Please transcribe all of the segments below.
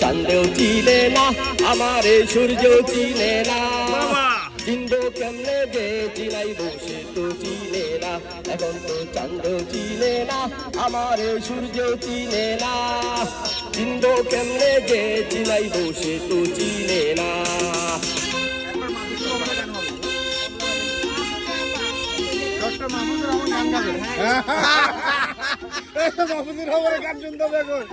চান্দেও চিনে না আমার এই সূর্য চিনে না। চিনবো কেমনে যে চিনাই বসে তো চিনে না। এখন তো চান্দ চিনে না আমার এই সূর্য চিনে না। চিনবো কেমনে যে চিনাই বসে তো চিনে না। মাহমুদুর রহমান গান গাবেন মাহমুদুর রহমানের গান শুনতে হবে এখন।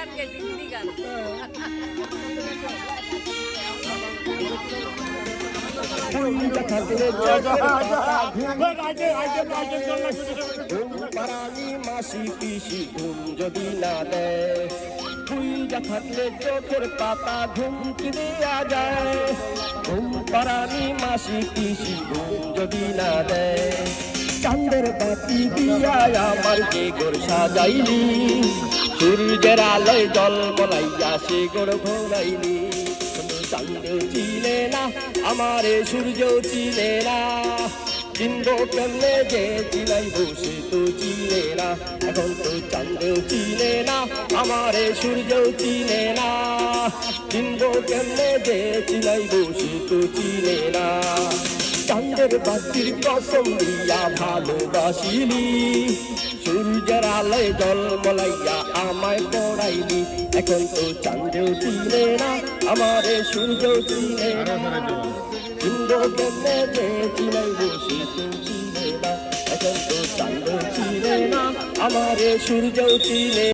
গান গেছে হিন্দি গান। মাসি পিসি ঘুম যদি না দেয় যা থাকলে চোখের পাতা ঘুম কি দেয়া যায় ঘুম পারানি মাসি পিসি, ঘুম যদি না দেয়। চান্দের বাতি দিয়া আমার যে গোর সাজাইলি সূর্যের আলোয় জল বলাইয়া সে গোড় ভোলাইলি চান্দ চিনে না, আমার সূর্য চিনে না। চিনবো কেমনে যে চিনাই বসে তো চিনে না। এখন তো চান্দেও চিনে না, আমার সূর্য চিনে না। কেমনে যে তো চিনে না। চান্দের বাতির কসম দিয়া ভালোবাসিলি সূর্যের আলোয় জল মলাইয়া আমায় পড়াইলি এখন তো চান্দেও চিনে না আমার সূর্য চিনে না। চিনবো কেমনে যে চিনে না। এখন তো চান্দ চিনে না আমার সূর্য চিনে